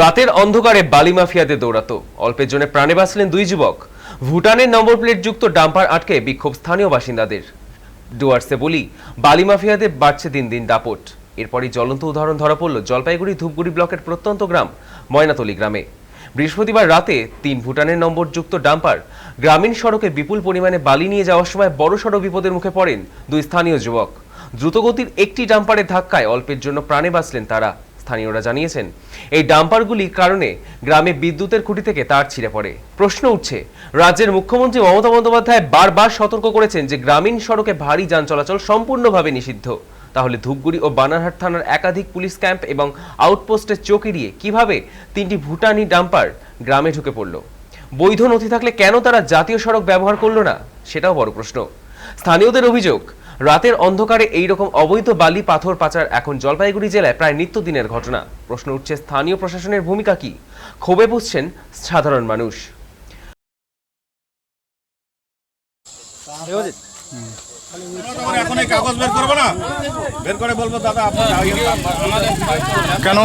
রাতের অন্ধকারে বালি মাফিয়াদের দৌড়াতো অল্পের জন্য প্রাণে বাঁচলেন দুই যুবক। ভুটানের নম্বর প্লেট যুক্ত ডাম্পার আটকে বিক্ষোভ স্থানীয় বাসিন্দাদের। ডুয়ার্সে বলি, বালি মাফিয়াদের বাড়ছে দিন দিন দাপট। এরপরই জ্বলন্ত উদাহরণ ধরা পড়ল জলপাইগুড়ি ধূপগুড়ি ব্লকের প্রত্যন্ত গ্রাম, ময়নাতলি গ্রামে। বৃহস্পতিবার রাতে তিন ভুটানের নম্বরযুক্ত ডাম্পার গ্রামীণ সড়কে বিপুল পরিমাণে বালি নিয়ে যাওয়ার সময় বড়সড় বিপদের মুখে পড়েন দুই স্থানীয় যুবক। দ্রুতগতির একটি ডাম্পারের ধাক্কায় অল্পের জন্য প্রাণে বাঁচলেন তারা। স্থানীয়রা জানিয়েছেন, এই ডাম্পারগুলির কারণে গ্রামে বিদ্যুতের খুঁটি থেকে তার ছিঁড়ে পড়ে। প্রশ্ন উঠছে, রাজ্যের মুখ্যমন্ত্রী মমতা বন্দ্যোপাধ্যায় বারবার সতর্ক করেছেন যে গ্রামীণ সড়কে ভারী যান চলাচল সম্পূর্ণভাবে নিষিদ্ধ। তাহলে ধূপগুড়ি ও বানারহাট থানার একাধিক পুলিশ ক্যাম্প এবং আউটপোস্টের চোখ এড়িয়ে কীভাবে তিনটি ভুটানি ডাম্পার গ্রামে ঢুকে পড়ল? বৈধ নথি থাকলে কেন তারা জাতীয় সড়ক ব্যবহার করল না? সেটাও বড় প্রশ্ন। স্থানীয়দের অভিযোগ রাতের অন্ধকারে এই রকম অবৈধ বালি পাথর পাচার এখন জলপাইগুড়ি জেলায় প্রায় নিত্যদিনের ঘটনা। প্রশ্ন উঠছে স্থানীয় প্রশাসনের ভূমিকা কি? ক্ষোভে বুঝছেন সাধারণ মানুষ। আমরা এখন এই কাগজ বের করব না? বের করে বলব দাদা আপনি কেন?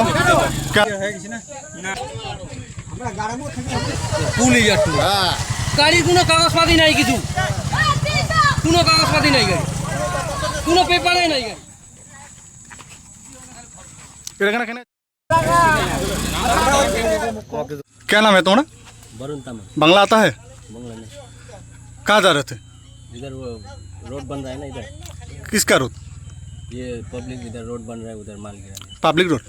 গাড়ির কোনো কাগজপাতি নাই কিছু কোনো কাগজপাতি নাই গাড়ি। কোনো পেপারে নাই গাড়ি এখানে কেন क्या नाम है तुम्हारा वरुण तमन बांग्ला आता है बंगला में कहाँ जा रहे थे इधर वो रोड बन रहा है ना इधर किसका रोड ये पब्लिक इधर रोड बन रहा है उधर माल गिरा पब्लिक रोड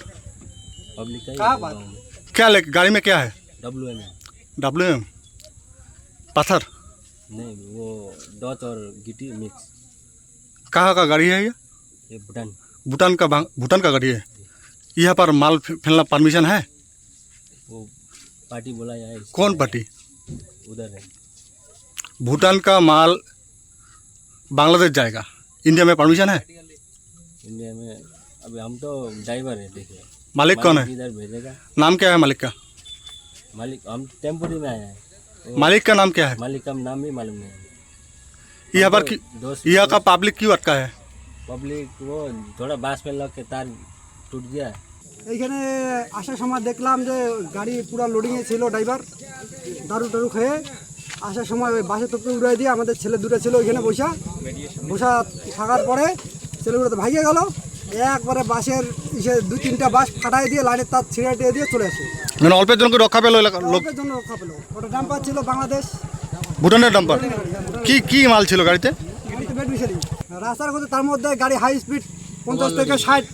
पब्लिक का क्या ले गाड़ी में क्या है डब्ल्यू एम डब्ल्यू एम पत्थर नहीं वो डॉट और गिटी मिक्स कहाँ का गाड़ी है ये? ये भूटान। भूटान का भूटान का गाड़ी है? यहाँ पर माल फैलना परमिशन है? वो पार्टी बुलाया है कौन पार्टी? उधर है। भूटान का माल बांग्लादेश जाएगा। इंडिया में परमिशन है? इंडिया में अभी हम तो ड्राइवर है देखिए। मालिक कौन है? इधर भेजेगा। नाम क्या है मालिक का? मालिक हम टेम्पोरी में आए हैं। मालिक का नाम क्या है? मालिक का नाम भी मालूम नहीं है। यहाँ पर की- दोस्त यहाँ का पब्लिक क्यों अटका है पब्लिक वो थोड़ा बांस में लग के तार टूट गया এইখানে আসার সময় দেখলাম যে গাড়ি পুরো লোডিংয়ে ছিল ড্রাইভার দারু টারু খেয়ে আসার সময় ওই বাসের তোপকে উড়াই দিয়ে আমাদের ছেলে দুটো ছিল ওইখানে বসা বসা থাকার পরে ছেলেগুলো তো ভাগিয়ে গেল একবারে বাসের ইসে দু তিনটা বাস ফাটাই দিয়ে লাইনের তার ছিঁড়ে টিয়ে দিয়ে চলে আসে মানে অল্পের জন্য কি রক্ষা পেলো এলাকার লোক লোকের জন্য রক্ষা পেলো ওটা ডাম্পার ছিল বাংলাদেশ ভুটানের ডাম্পার কি কি মাল ছিল গাড়িতে? রাস্তার কথা তার মধ্যে গাড়ি হাই স্পিড পঞ্চাশ থেকে ষাট।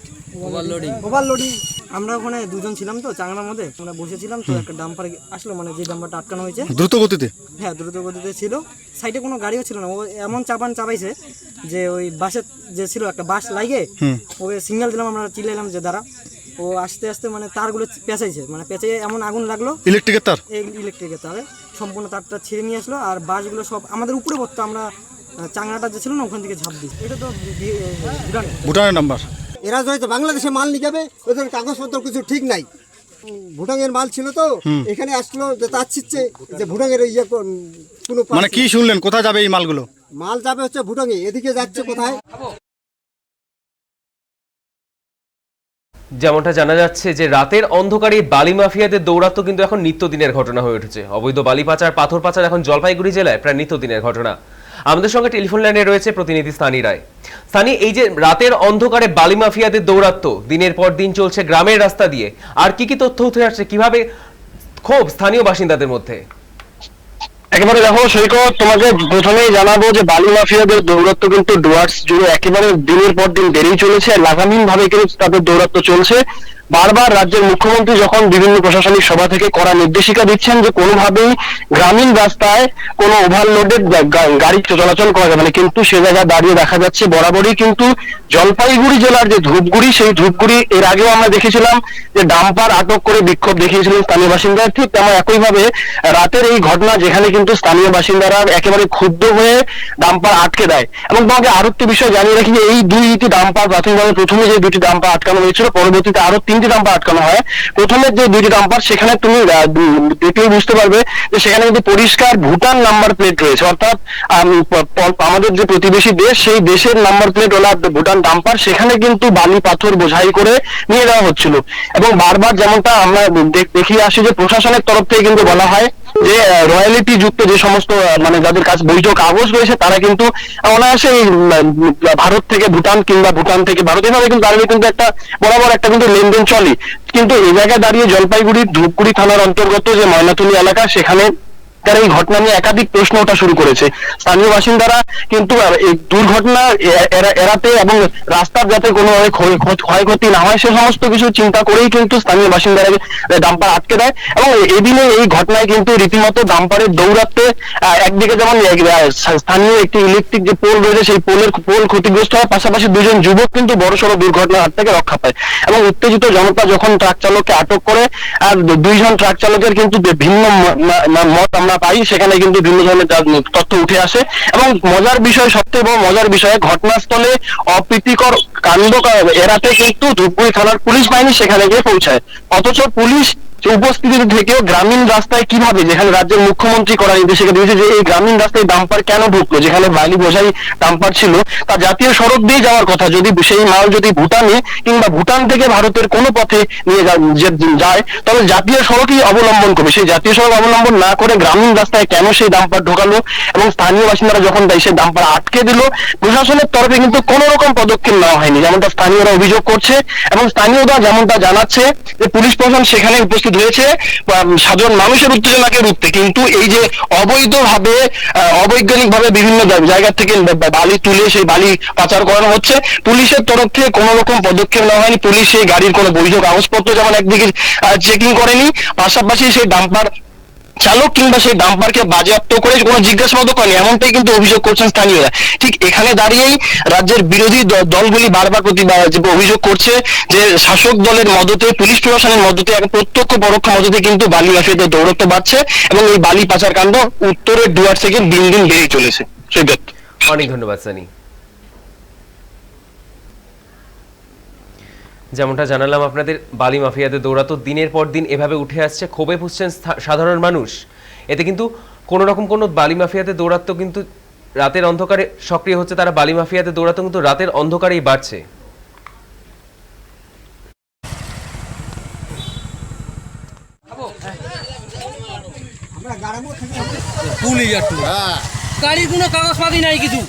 ওভারলোডিং আমরা ওখানে দুজন ছিলাম তো চাংড়ার মধ্যে। আমরা বসেছিলাম তো একটা ডাম্পার আসলো মানে যে ডাম্পারটা আটকানো হয়েছে। দ্রুত গতিতে হ্যাঁ দ্রুত গতিতে ছিল সাইডে কোনো গাড়িও ছিল না। ও এমন চাপান চাপাইছে যে ওই বাসের যে ছিল একটা বাস লাগে ওকে সিগনাল দিলাম আমরা চিল্লাইলাম যে দাঁড়া। ও আস্তে আস্তে মানে তারগুলো পেঁচাইছে। মানে পেঁচে এমন আগুন লাগল। ইলেকট্রিকের তার? এই ইলেকট্রিকের তারে। সম্পূর্ণ তারটা ছিঁড়ে নিয়ে আসলো আর বাসগুলো সব আমাদের উপরে পড়তো আমরা চাংড়াটা যে ছিল না ওখান থেকে ঝাঁপ দিই এটা তো ভুটানের। নাম্বার। এরা হয়তো বাংলাদেশে মাল নিয়ে যাবে ওদের কাগজপত্র কিছু ঠিক নাই। ভুটানের মাল ছিল তো এখানে আসলো যে তার ছিচ্ছে যে ভুটানের ইয়ে কোনো মানে কি শুনলেন? কোথায় যাবে এই মালগুলো? মাল যাবে হচ্ছে ভুটানে এদিকে যাচ্ছে কোথায়? যেমনটা জানা যাচ্ছে যে রাতের অন্ধকারে বালি মাফিয়াদের দৌরাত্ম কিন্তু এখন নিত্যদিনের ঘটনা হয়ে উঠেছে। অবৈধ বালি পাচার, পাথর পাচার এখন জলপাইগুড়ি জেলায় প্রায় নিত্যদিনের ঘটনা। আমাদের সঙ্গে টেলিফোন লাইনে রয়েছে প্রতিনিধি স্থানী রায়। স্থানী, এই যে রাতের অন্ধকারে বালি মাফিয়াদের দৌরাত্ম, দিনের পর দিন চলছে গ্রামের রাস্তা দিয়ে, আর কি কি তথ্য উঠে আসছে? কীভাবে ক্ষোভ স্থানীয় বাসিন্দাদের মধ্যে? একেবারে দেখো সৈকত, তোমাকে প্রথমেই জানাব যে বালি মাফিয়াদের দৌরাত্ম কিন্তু ডুয়ার্স জুড়ে একেবারে দিনের পর দিন বেড়েই চলেছে। আর লাগামহীন ভাবে কিন্তু তাদের দৌরাত্ম চলছে। বারবার রাজ্যের মুখ্যমন্ত্রী যখন বিভিন্ন প্রশাসনিক সভা থেকে করা নির্দেশিকা দিচ্ছেন যে কোনোভাবেই গ্রামীণ রাস্তায় কোনো ওভারলোডেড গাড়ি চলাচল করা যাবে না, কিন্তু সে জায়গায় দাঁড়িয়ে দেখা যাচ্ছে বরাবরই কিন্তু জলপাইগুড়ি জেলার যে ধূপগুড়ি, সেই ধূপগুড়ি, এর আগেও আমরা দেখেছিলাম যে ডাম্পার আটক করে বিক্ষোভ দেখিয়েছিলেন স্থানীয় বাসিন্দারা। ঠিক তেমন একইভাবে রাতের এই ঘটনা যেখানে কিন্তু স্থানীয় বাসিন্দারা একেবারে ক্ষুব্ধ হয়ে ডাম্পার আটকে দেয়। এবং তোমাকে আরও একটি বিষয় জানিয়ে রাখি যে এই দুইটি ডাম্পার প্রাথমিকভাবে প্রথমে যে দুটি ডাম্পার আটকানো হয়েছিল, পরবর্তীতে আরও তিনটি দুইটি ডাম্পার আটকানো হয়। প্রথমে যে দুইটি ডাম্পার সেখানে তুমি দেখলেই বুঝতে পারবে যে সেখানে কিন্তু পরিষ্কার ভুটান নাম্বার প্লেট রয়েছে। অর্থাৎ আমাদের যে প্রতিবেশী দেশ, সেই দেশের নাম্বার প্লেট ওলা ভুটান ডাম্পার সেখানে কিন্তু বালি পাথর বোঝাই করে নিয়ে যাওয়া হচ্ছিল। এবং বারবার যেমনটা আমরা দেখ- আসি যে প্রশাসনের তরফ থেকে কিন্তু বলা হয় যে রয়্যালিটি যুক্ত যে সমস্ত মানে যাদের কাছে বৈধ কাগজ রয়েছে, তারা কিন্তু অনায়াসে ভারত থেকে ভুটান কিংবা ভুটান থেকে ভারত, এভাবে কিন্তু দাঁড়িয়ে কিন্তু একটা বরাবর একটা কিন্তু লেনদেন চলে। কিন্তু এই জায়গায় দাঁড়িয়ে জলপাইগুড়ি, ধূপগুড়ি থানার অন্তর্গত যে ময়নাতুলি এলাকা, সেখানে তারা এই ঘটনা নিয়ে একাধিক প্রশ্ন ওঠা শুরু করেছে। স্থানীয় বাসিন্দারা কিন্তু এই দুর্ঘটনা এড়াতে এবং রাস্তার যাতে কোনো ক্ষয়- ক্ষয়- ক্ষয়ক্ষতি না হয়, সে সমস্ত কিছু চিন্তা করেই কিন্তু স্থানীয় বাসিন্দারা ডাম্পার আটকে দেয় এবং এদিনে এই ঘটনায় কিন্তু রীতিমতো ডাম্পারের দৌড়াতে একদিকে যেমন স্থানীয় একটি ইলেকট্রিক যে পোল রয়েছে, সেই পোলের পোল ক্ষতিগ্রস্ত হওয়ার পাশাপাশি দুজন যুবক কিন্তু বড়সড় দুর্ঘটনার হাত থেকে রক্ষা পায় এবং উত্তেজিত জনতা যখন ট্রাক চালককে আটক করে, আর দুইজন ট্রাক চালকের কিন্তু ভিন্ন মত আমরা পাই, সেখানে কিন্তু বিভিন্ন ধরনের তথ্য উঠে আসে। এবং মজার বিষয়, সবচেয়ে বড় মজার বিষয়, ঘটনাস্থলে অপ্রীতিকর কাণ্ড এড়াতে কিন্তু ধূপগুড়ি থানার পুলিশ বাহিনী সেখানে গিয়ে পৌঁছায়। অথচ পুলিশ উপস্থিতি থেকেও গ্রামীণ রাস্তায় কীভাবে, যেখানে রাজ্যের মুখ্যমন্ত্রী করার নির্দেশিকা দিয়েছে যে এই গ্রামীণ রাস্তায় ডাম্পার কেন ঢুকলো, যেখানে বালি বোঝাই ডাম্পার ছিল, তা জাতীয় সড়ক দিয়ে যাওয়ার কথা। যদি সেই মাল যদি ভুটানে কিংবা ভুটান থেকে ভারতের কোনো পথে নিয়ে যায় তবে জাতীয় সড়কই অবলম্বন করবে। সেই জাতীয় সড়ক অবলম্বন না করে গ্রামীণ রাস্তায় কেন সেই ডাম্পার ঢোকালো এবং স্থানীয় বাসিন্দারা যখন দেয় সেই ডাম্পার আটকে দিল, প্রশাসনের তরফে কিন্তু কোনো রকম পদক্ষেপ নেওয়া হয়নি, যেমনটা স্থানীয়রা অভিযোগ করছে। এবং স্থানীয়রা যেমনটা জানাচ্ছে যে পুলিশ প্রশাসন সেখানে উপস্থিত হয়েছে সাধারণ মানুষের উত্তেজনাকে রুখতে। কিন্তু এই যে অবৈধভাবে অবৈজ্ঞানিক ভাবে বিভিন্ন জায়গা থেকে বালি তুলে সেই বালি পাচার করানো হচ্ছে, পুলিশের তরফ থেকে কোনো রকম পদক্ষেপ নেওয়া হয়নি। পুলিশ সেই গাড়ির কোনো বৈধ কাগজপত্র যেমন একদিকে চেকিং করেনি, পাশাপাশি সেই ডাম্পার চালক কিংবা সেই ডাম্পারকে বাজেয়াপ্ত করে কোনো জিজ্ঞাসাবাদ করেনি, এমনটাই কিন্তু অভিযোগ করছেন স্থানীয়রা। ঠিক এখানে দাঁড়িয়েই রাজ্যের বিরোধী দলগুলি বারবার প্রতিবাদ অভিযোগ করছে যে শাসক দলের মদতে, পুলিশ প্রশাসনের মদতে এক প্রত্যক্ষ পরোক্ষ মদতে কিন্তু বালি মাফিয়াদের দৌরত্ব বাড়ছে এবং এই বালি পাচার কাণ্ড উত্তরের ডুয়ার থেকে দিন দিন বেড়েই চলেছে। সৈকত অনেক ধন্যবাদ, সানি। যেমনটা জানালাম আপনাদের বালি মাফিয়াদের দৌড়াতো দিনের পর দিন এভাবে উঠে আসছে ক্ষোভে ফুসছেন সাধারণ মানুষ। এতে কিন্তু কোনো রকম কোনো বালি মাফিয়াদের দৌরাত্ম কিন্তু রাতের অন্ধকারে সক্রিয় হচ্ছে তারা বালি মাফিয়াদের দৌরাত্ম কিন্তু রাতের অন্ধকারেই বাড়ছে। গাড়ির কোনো কাগজপাতি নাই কিছু।